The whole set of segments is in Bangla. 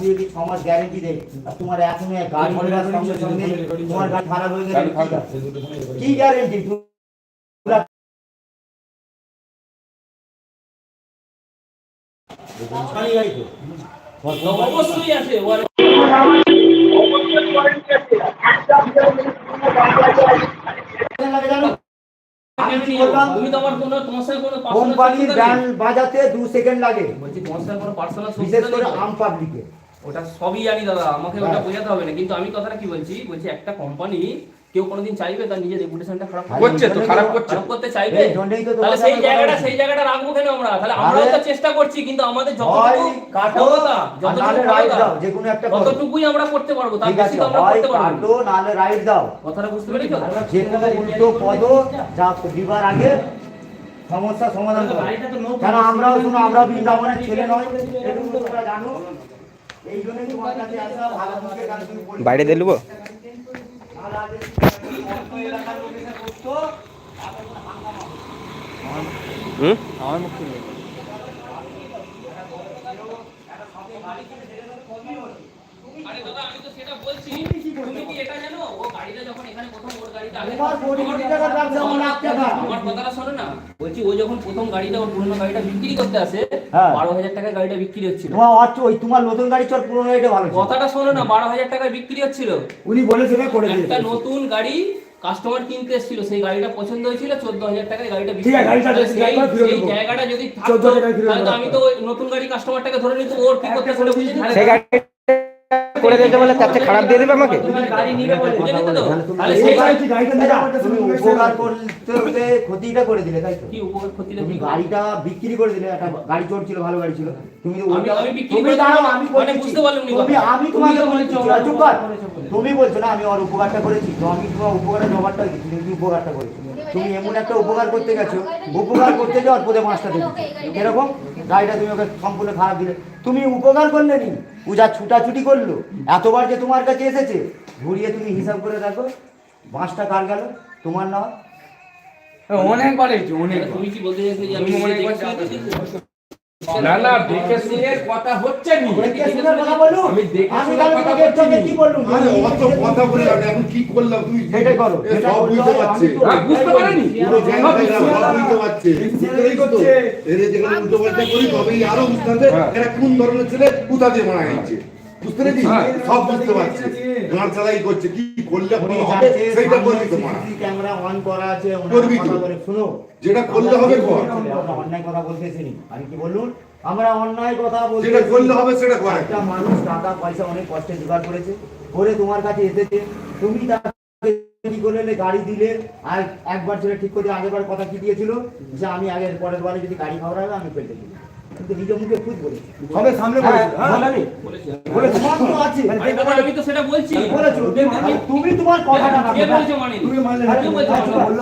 মারুতি যদি ছ মাস গ্যারেন্টি দেয়। আর তোমার এখনও গাড়ি ঘোড়ার সঙ্গে সঙ্গে তোমার গাড়ি খারাপ হয়ে গেলে কি গ্যারেন্টি অবশ্যই আছে বাজাতে দু সেকেন্ড লাগে। বলছি তোমার কোনো পার্সোনাল বিশেষ করে আম পাবলিকে ওটা সবই জানি দাদা আমাকে ওটা হ্যাঁ। বোঝাতে হবে না। কিন্তু আমি কথাটা কি বলছি? বলছি একটা কোম্পানি কেউ কোনোদিন চাইবে তার নিজের রেপুটেশনটা খারাপ করছে তো, খারাপ করছে। খারাপ করতে চাইবে? তাহলে সেই জায়গাটা সেই জায়গাটা রাখব কেন আমরা? তাহলে আমরাও তো চেষ্টা করছি কিন্তু আমাদের যতটুকু কাটো ক্ষমতা, যতটুকু রাইট দাও যে কোনো একটা করো। ততটুকুই আমরা করতে পারব তার বেশি তো আমরা করতে পারব না। কাটো নাহলে রাইট দাও। কথাটা বুঝতে পেরেছ? যে কোনো উল্টো পদ যা দিবার আগে সমস্যা সমাধান করো। কেন আমরাও শুনো আমরা বৃন্দাবনের ছেলে নয়। এটুকু তোমরা জানো। বাইরে দিয়ে নেব। হুম? আরে দাদা আমি তো সেটা বলছি। তুমি কি এটা জানো? ও গাড়িটা যখন এখানে প্রথম আমার আমার কথাটা শোনো না বলছি ও যখন প্রথম গাড়িটা ওর পুরোনো গাড়িটা বিক্রি করতে আসে হ্যাঁ। বারো হাজার টাকায় গাড়িটা বিক্রি হচ্ছিল ওই তোমার নতুন গাড়ি চল পুরোনো গাড়িটা ভালো কথাটা শোনো না বারো হাজার টাকায় বিক্রি হচ্ছিল উনি বলেছিল করে একটা নতুন গাড়ি কাস্টমার কিনতে এসেছিল সেই গাড়িটা পছন্দ হয়েছিল চোদ্দ হাজার টাকায় গাড়িটা বিক্রি সেই। জায়গাটা যদি 14 থাকতো টাকায় ফিরে তাহলে তো দেবো। আমি তো ওই নতুন গাড়ি কাস্টমারটাকে ধরে নিত ওর কি করতে করে বুঝে নিত। সেই গাড়ি করে দিতে বলে তার চেয়ে খারাপ দিয়ে দেবে আমাকে? ক্ষতিটা করে দিলে তাই তো কি উপকার ক্ষতিটা তুমি গাড়িটা বিক্রি করে দিলে একটা গাড়ি চড়ছিল ভালো গাড়ি ছিল তুমি আমি- মানে তোমাকে বলছি। তুমি বলছো না আমি ওর উপকারটা করেছি। তো আমি তোমার জবাবটা দিচ্ছি তুমি উপকারটা করেছ? তুমি এমন একটা উপকার করতে গেছো উপকার করতে যাও অল্প দিয়ে মাছটা দেখো এরকম? গাড়িটা তুমি ওকে সম্পূর্ণ খারাপ দিলে। তুমি উপকার করলে নি। পূজা ছুটাছুটি করল। এতবার যে তোমার কাছে এসেছে ঘুরিয়ে তুমি হিসাব করে দেখো বাঁশটা কার গেল তোমার না? অনেকবার অনেক তুমি কি বলতে চাইছো না না দেখে শুনে কথা হচ্ছে নি। দেখে শুনে কথা আমি দেখে আমি তাহলে আগে নি। কি বললুম আরে অত কথা বলে নেই, এখন কি করলাম সেটাই করো। সব বুঝতে পারছে। আমি তো- হ্যাঁ, বুঝতে পারেনি। পুরো জ্ঞান বুঝতে পারছে। তো। এরে যেখানে উল্টো পাল্টা করি তবেই আরও বুঝতে পারবে এরা কোন ধরনের ছেলে কোথা দিয়ে মারা গেছে? বুঝতে পেরেছি? হ্যাঁ। সব বুঝতে পারছে। গাঁড় করছে কি করলে হবে? যাচ্ছে, করবি তো ক্যামেরা অন করা আছে করবি তো। শুনো। যেটা করলে হবে কর। অন্যায় কথা বলতেছি আমি কি বলুন? আমরা অন্যায় কথা বলতে যেটা করলে হবে সেটা কর। একটা মানুষ টাকা পয়সা অনেক কষ্টে জোগাড় করেছে। করে তোমার কাছে এসেছে। তুমি তাকে কি করলে গাড়ি দিলে? আর একবার ছেলে ঠিক করে আগেরবার কথা কি দিয়েছিল? যে আমি আগের পরের বারে যদি গাড়ি খাওয়া হবে আমি পেটে দিই কিন্তু নিজের মুখে খুদ বলেছি। সবে সামনে হ্যাঁ। আমি তো সেটা বলছি। তুমি তোমার কথাটা না কে বলছে মানি? তুমি মানি?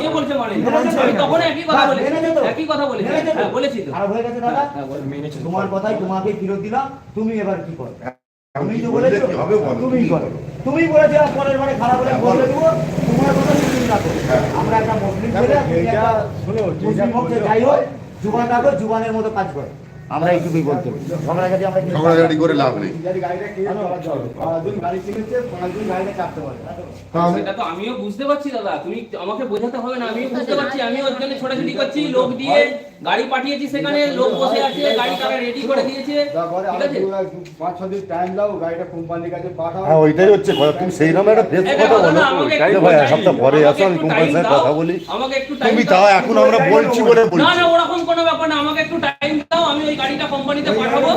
কে বলছে মানি? আমি তখন একই কথা বলেছি। একই কথা বলেছি? হ্যাঁ বলেছি তো। খারাপ হয়ে গেছে দাদা? হ্যাঁ, তোমার কথাই তোমাকে ফেরত দিলাম। তুমি এবার কি করো তুমি তো বলেছ? তুমি করো। তুমি বলেছ পরের বারে খারাপ হলে বলে দেবো। তোমার কথা তুমি আমরা একটা মুসলিম ছেলে একটা যাই হোক জুবান রাখো জুবানের মতো কাজ করো। আমরা এইটুকুই বলতে পারি। ঝগড়া আমরা ঝগড়াঝাটি করে লাভ নেই। সেটা তো আমিও বুঝতে পারছি দাদা। তুমি আমাকে বোঝাতে হবে না আমিও বুঝতে পারছি আমি ওর জন্য ছোটাছুটি করছি লোক দিয়ে গাড়ি পাঠিয়েছি সেখানে লোক বসে আছে গাড়ি তারা রেডি করে দিয়েছে। ঠিক আছে? পাঁচ ছ দিন টাইম দাও গাড়িটা কোম্পানির কাছে পাঠাও। হ্যাঁ ওইটাই হচ্ছে কথা। তুমি সেই নামে একটা ফেস কথা বলো। দাদা, আমাকে একটু ভাই এক সপ্তাহ পরে আসো আমি কোম্পানির সাথে দাও, কথা বলি। আমাকে একটু time তুমি তাও এখন আমরা বলছি বলে না না ওরকম কোনো ব্যাপার না আমাকে একটু টাইম দাও আমি ওই গাড়িটা কোম্পানিতে পাঠাবো।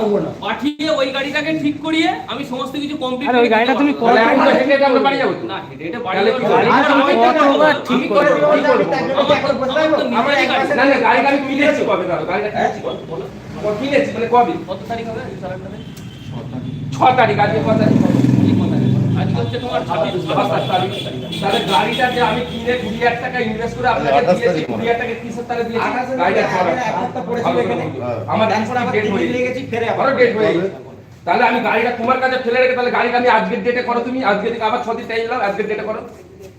পাঠিয়ে ওই গাড়িটাকে ঠিক করিয়ে আমি সমস্ত কিছু কমপ্লিট আরে ওই গাড়িটা তুমি আমরা বাড়ি যাব না হেঁটে হেঁটে বাড়ি যাব। আমি কত করব, বার আমি ঠিক করে আমার না না গাড়ি গাড়ি কিনেছি। কবে দাদা গাড়িটা কিনেছি কবে? বলো। কিনেছি? মানে কবে? কত তারিখ হবে? এই সারাটাতে? ছ তারিখ। আজকে ক তারিখ। এই ক তারিখ? আজকে হচ্ছে তোমার ছাব্বিশ সাতাশ তারিখ তাহলে গাড়িটা যে আমি কিনে কুড়ি হাজার টাকা ইনভেস্ট করে আপনাকে দিয়েছি কুড়ি হাজার টাকা কিসের তাহলে দিয়েছি গাড়িটা চলা ভালো করে বলুন। আমার ডেট হয়ে গেছে আরও ডেট হয়ে গেছে। তাহলে আমি গাড়িটা তোমার কাছে ফেলে রেখে তাহলে গাড়িটা আমি আজকের ডেটে করো তুমি। আজকের দিকে আবার ছদিন টাইম আজকের ডেটে করো।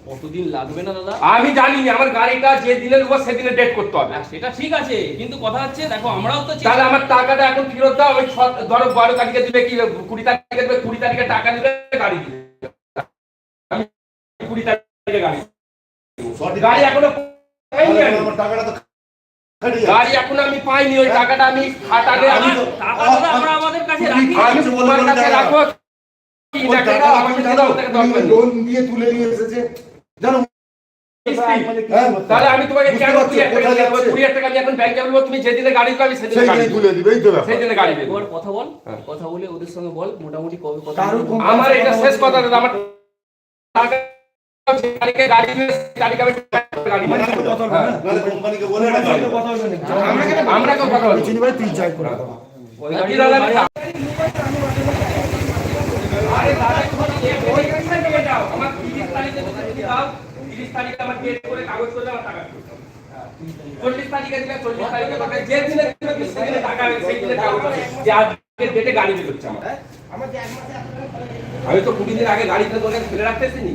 কতদিন লাগবে না দাদা? আমি জানি আমার গাড়িটা যে দিনে নেব সেদিনে ডেট করতে হবে। সেটা ঠিক আছে কিন্তু কথা হচ্ছে দেখো আমরাও তো তাহলে আমার টাকাটা এখন ফেরত দাও ছ- ধরো বারো তারিখে দিবে কি কুড়ি তারিখে দিবে কুড়ি তারিখে টাকা দিবে গাড়ি দিবে। কুড়ি তারিখে গাড়ি। গাড়ি এখনও টাকাটা তো গাড়ি এখনও আমি পাইনি ওই টাকাটা আমি খাটালে আমি আমাদের কাছে রাখি। তোমার কাছে রাখব। লোন দিয়ে তুলে নিয়ে এসেছে। জানো হ্যাঁ, তাহলে আমি তোমাকে কেন কুড়ি টাকা কোথায় দেবো? যাচ্ছে? কুড়ি হাজার টাকা আমি এখন ব্যাংকে বলব তুমি যেদিনে গাড়ি পাবে সেদিনে গাড়ি তুলে দিবে এই তো ব্যাপার। সেদিনে গাড়ি দেবে কথা বল। কথা বলে ওদের সঙ্গে বল মোটামুটি কবে কথা আমার এটা শেষ কথা দাদা আমার টাকা গাড়িকে গাড়ি গাড়িকে আমি গাড়ি দেবো। নাহলে কোম্পানিকে বলে এটা গাড়ি দেবে। আমরা কেউ কথা বলছি চিনি তুই জয় করে দাও। ওই গাড়ি দাদা আরে দাদা ওই গাড়িটা নিয়ে যাও আমার 30 তারিখে দাও 30 তারিখে আমার ডেট করে কাগজ করে আমার টাকা দিও। 40 তারিখে দিলে 40 তারিখে টাকা যে দিনে দিবে তুমি সেদিনে টাকা সেই দিনে কাগজ যে আজকে ডেটে গাড়ি বের আমার আমি তো কুড়ি দিন আগে গাড়িতে তোকে ফেলে রাখতেছিনি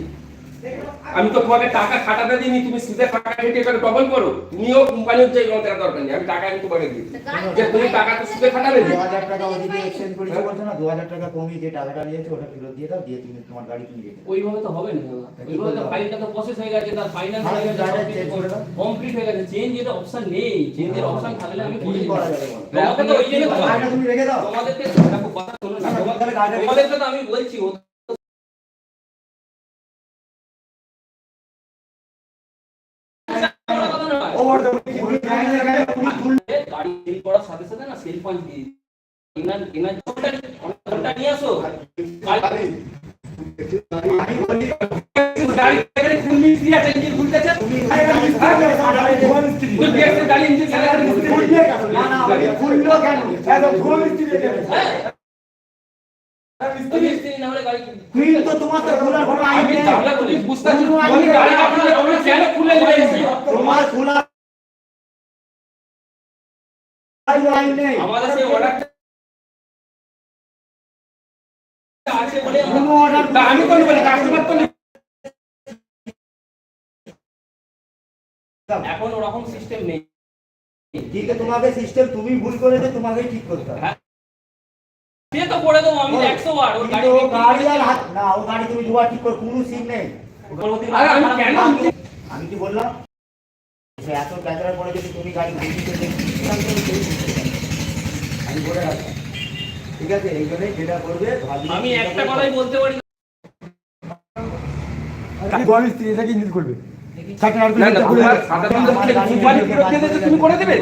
আমি তো তোমাকে টাকা খাটাতে দিইনি তুমি সুদে টাকা খেটে এবার ডবল করো। তুমিও কোম্পানির যে কোনো টাকা দরকার নেই আমি টাকা আমি তোমাকে দিই যে তুমি টাকা তো সুদে খাটাবে দু না হাজার টাকা ওদিকে এক্সচেঞ্জ করেছে বলছো না? দু হাজার টাকা কমিয়ে যে টাকাটা নিয়েছে ওটা ফেরত দিয়ে দাও দিয়ে তুমি তোমার গাড়ি কিনে দিয়ে ওইভাবে তো হবে না ওইভাবে তো ফাইলটা তো প্রসেস হয়ে গেছে তার ফাইনাল হয়ে গেছে করে দাও। কমপ্লিট হয়ে গেছে। চেঞ্জ এর অপশন নেই। চেঞ্জের অপশন থাকলে আমি কি করে। করা যাবে তোমাকে তো ওই জন্য তুমি রেখে দাও। তোমাদেরকে দেখো কথা শোনো না তোমাদেরকে তো আমি বলছি ও ও ওর তো তুমি গাড়ি সেল করার সাথে সাথে না সেল পয়েন্ট দিয়ে। এনার এনার জোরটা নিয়ে আসো। গাড়ি আমি বলি গাড়ি থেকে খুলবি কি আছে ইঞ্জিন খুলতেছে তুমি গাড়ি তুই দেখছিস গাড়ি ইঞ্জিন চালা না না খুললো কেন তো মিস্ত্রি না খুল তো তোমার তো খোলার কোনো আইন নেই। তাহলে বুঝতে নেই। গাড়ি খুললে তুমি কেন খুলে এসেছিস তোমার খোলার আইন নেই। আমাদের সেই অর্ডারটা আছে বলে কোনো অর্ডার আমি তো বলি কাস্টমার তো এখন ওরকম সিস্টেম নেই। ঠিক আছে তোমাকে সিস্টেম তুমি ভুল করেছ তোমাকেই ঠিক করতে হবে। সে তো করে দেবো আমি একশো বার ওর গাড়ি গাড়ি আর হাত না ও গাড়ি তুমি দুবার ঠিক করে কোনো সিন নেই। আরে আমি কেন আমি কি বললাম? সে এত ক্যামেরার পরে যদি তুমি গাড়ি ঘুরিয়ে। আমি বলে ঠিক আছে এই জন্যই যেটা করবে আমি একটা কথাই বলতে পারি গণেশ স্ত্রী এটাকে করবে? তুমি করে দেবে?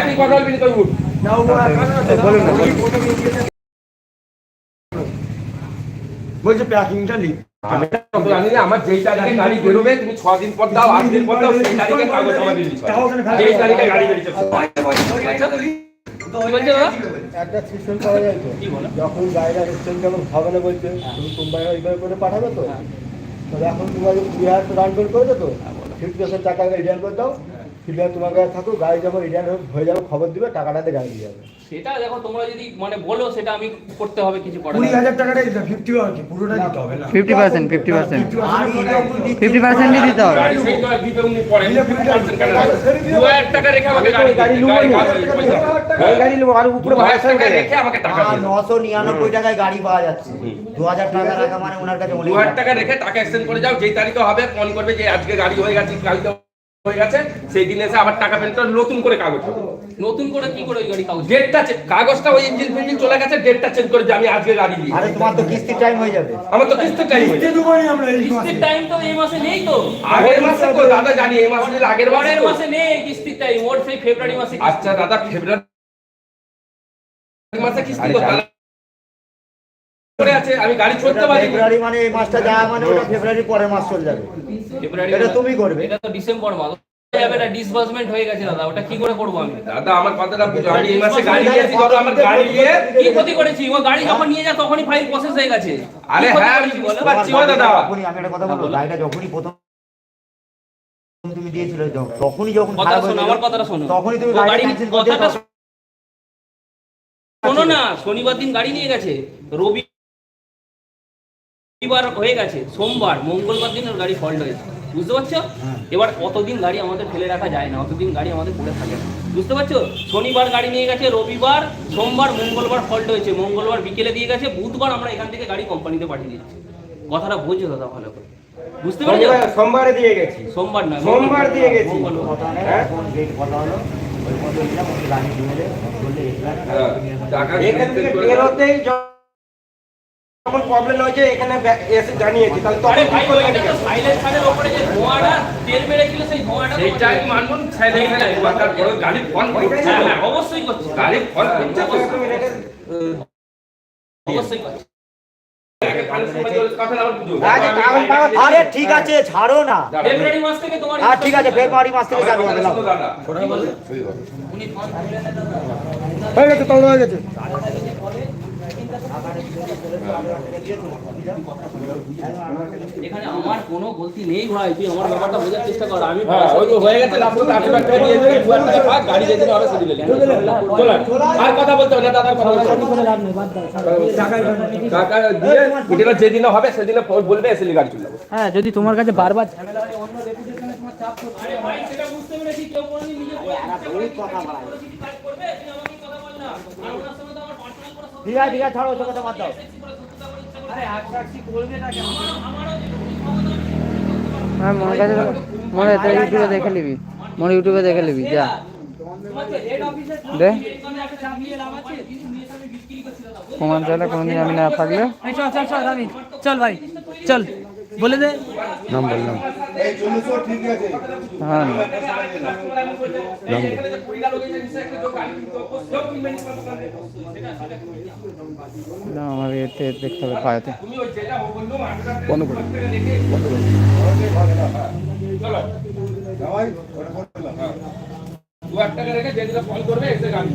তুই কথা বলবি উঠ। বলছে প্যাকিংটা না, আমার যেই তারিখে গাড়ি বেরোবে তুমি ছ দিন পর দাও আট দিন পর দাও সেই তারিখে কাগজ জমা দিয়ে দিচ্ছ যেই তারিখে গাড়ি বেরিয়েছে একটা সিস্টেম করা যায় তো। যখন গাড়িটা এক্সচেঞ্জ যখন হবে না বলছে তুমি কোম্পানি ওইভাবে করে পাঠাবে তো? তাহলে এখন তোমার হাজার তো করে তো। ফিফটি পার্সেন্ট টাকা রিটার্ন করে দাও। ফিডব্যাক তোমার কাছে থাকুক গাড়ি যখন রিটার্ন হয়ে যাবে খবর দিবে টাকাটাতে গাড়ি দিয়ে যাবে। সেটা দেখো তোমরা যদি মানে বলো সেটা আমি করতে হবে কিছু করার কুড়ি নেই। হাজার টাকাটা দিতে ফিফটি আর কি পুরোটা দিতে হবে না। Fifty percent fifty percent 50% fifty দিতে হবে। আর দিতে উনি পরে। দিলে ফিফটি পার্সেন্ট কেন দেবে? দু হাজার টাকা রেখে আমাকে গাড়ি গাড়ি গাড়ি গাড়ি নেব আর উপরে ভাড়া টাকা রেখে আমাকে টাকা দিন নশো নিরানব্বই টাকায় গাড়ি পাওয়া যাচ্ছে। দু হাজার টাকা রাখা মানে ওনার কাছে দু অনেক হাজার টাকা রেখে টাকা এক্সচেঞ্জ করে যাও যেই তারিখে হবে ফোন করবে যে আজকে গাড়ি হয়ে গেছে গাড়িতে হয়ে গেছে সেই দিন এসে আবার টাকা পেনটা নতুন করে কাগজ নতুন করে কি করে ওই গাড়ি কাগজ? ডেটটা কাগজটা ওই ইঞ্জিন ফিঞ্জিন চলে গেছে ডেটটা চেঞ্জ করে যে আমি আজকে গাড়ি দিই আরে তোমার তো কিস্তির টাইম হয়ে যাবে। আমার তো কিস্তির টাইম হয়ে কিস্তি আমরা এই মাসে। কিস্তির টাইম তো এই মাসে নেই তো। আগের মাসে তো দাদা জানি এই মাসে আগের মাসে মাসে নেই কিস্তির টাইম ওর সেই ফেব্রুয়ারি মাসে আচ্ছা দাদা ফেব্রুয়ারি মাসে কিস্তি তো করে আছে আমি গাড়ি চলতে পারি ফেব্রুয়ারি মানে এই মাসটা যাওয়া মানে ওটা ফেব্রুয়ারি পরের মাস চলে যাবে। ফেব্রুয়ারি এটা তুমি করবে। এটা তো ডিসেম্বর মাস। যাবে না ডিসবার্সমেন্ট হয়ে গেছে দাদা ওটা কি করে করব আমি? দাদা আমার কথাটা বুঝো আমি এই মাসে গাড়ি নিয়েছি ধরো আমার গাড়ি নিয়ে কি ক্ষতি করেছি? ও গাড়ি যখন নিয়ে যা তখনই ফাইল প্রসেস হয়ে গেছে। আরে হ্যাঁ, আমি বুঝতে পারছি। ও দাদা। যখনই আমি একটা কথা বলব গাড়িটা যখনই প্রথম তুমি দিয়েছিলে তখনই যখন কথা শোনো আমার কথাটা শোনো। তখনই তুমি গাড়ি গাড়ি ক্যান্সেল করতে শোনো না শনিবার দিন গাড়ি নিয়ে গেছে। রবি রবিবার হয়ে গেছে সোমবার মঙ্গলবার দিন ওর গাড়ি ফল্ট হয়েছে। বুঝতে পারছ? এবার অতদিন গাড়ি আমাদের ফেলে রাখা যায় না অতদিন গাড়ি আমাদের পড়ে থাকে না। বুঝতে পারছ? শনিবার গাড়ি নিয়ে গেছে রবিবার সোমবার মঙ্গলবার ফল্ট হয়েছে। মঙ্গলবার বিকেলে দিয়ে গেছে বুধবার আমরা এখান থেকে গাড়ি কোম্পানিতে পাঠিয়ে দিচ্ছি। কথাটা বোঝো দাদা ভালো করে। বুঝতে পারছ? সোমবারে দিয়ে গেছি। সোমবার নয় সোমবার দিয়ে গেছি। কথা হ্যাঁ? হলো হ্যাঁ, টাকা যখন প্রবলেম হয়েছে এখানে এসে জানিয়েছি তাহলে আরে তখন ঠিক করে তো সাইলেন্ট ছাদের উপরে যে ধোঁয়াটা তেল মেরেছিল সেই ধোঁয়াটা সেইটা আমি মানবো সাইলেন্ট ফেলে একবার তারপরে গাড়ি ফোন করছে হ্যাঁ, হ্যাঁ, অবশ্যই করছে। গাড়ি ফোন করছে অবশ্যই করছে। বুঝো। আচ্ছা, আরে ঠিক আছে ছাড়ো না। ফেব্রুয়ারি মাস থেকে তোমার আর ঠিক আছে ফেব্রুয়ারি মাস থেকে চালু হবে হয়ে গেছে হয়ে গেছে এখানে আমার কোনো গলতি নেই ভাই তুই আমার ব্যাপারটা বোঝার চেষ্টা কর। আমি হ্যাঁ, ওই তো হয়ে গেছে গাড়ি যেদিন হবে সেদিন চলো আর কথা বলতে হবে না দাদার কথা বলতে হবে টাকা দিয়ে এটা যেদিন হবে সেদিন বলবে এসে গাড়ি চলে যাব হ্যাঁ যদি তোমার কাছে বারবার আরে ভাই সেটা বুঝতে পেরেছি কেউ কোনোদিন নিজে তুই আমাকে কথা বল না। আর কোনো ঠিক আছে ছাড়ো ওসব কথা বাদ দাও। হ্যাঁ মনের কাছে মনে তো ইউটিউবে দেখে নিবি। মনে ইউটিউবে দেখে নিবি যা। দে। প্রমাণ চাইলে কোনোদিন আমি না থাকলে চল চল চল রামি চল ভাই চল। বলে দে। নাম বললাম এই চল্লিশও ঠিক আছে হ্যাঁ না, আমার এতে দেখতে হবে পায়াতে বন্ধ করে করলাম দু টাকা রেখে যেদিন ফোন করবে এসে গাড়ি।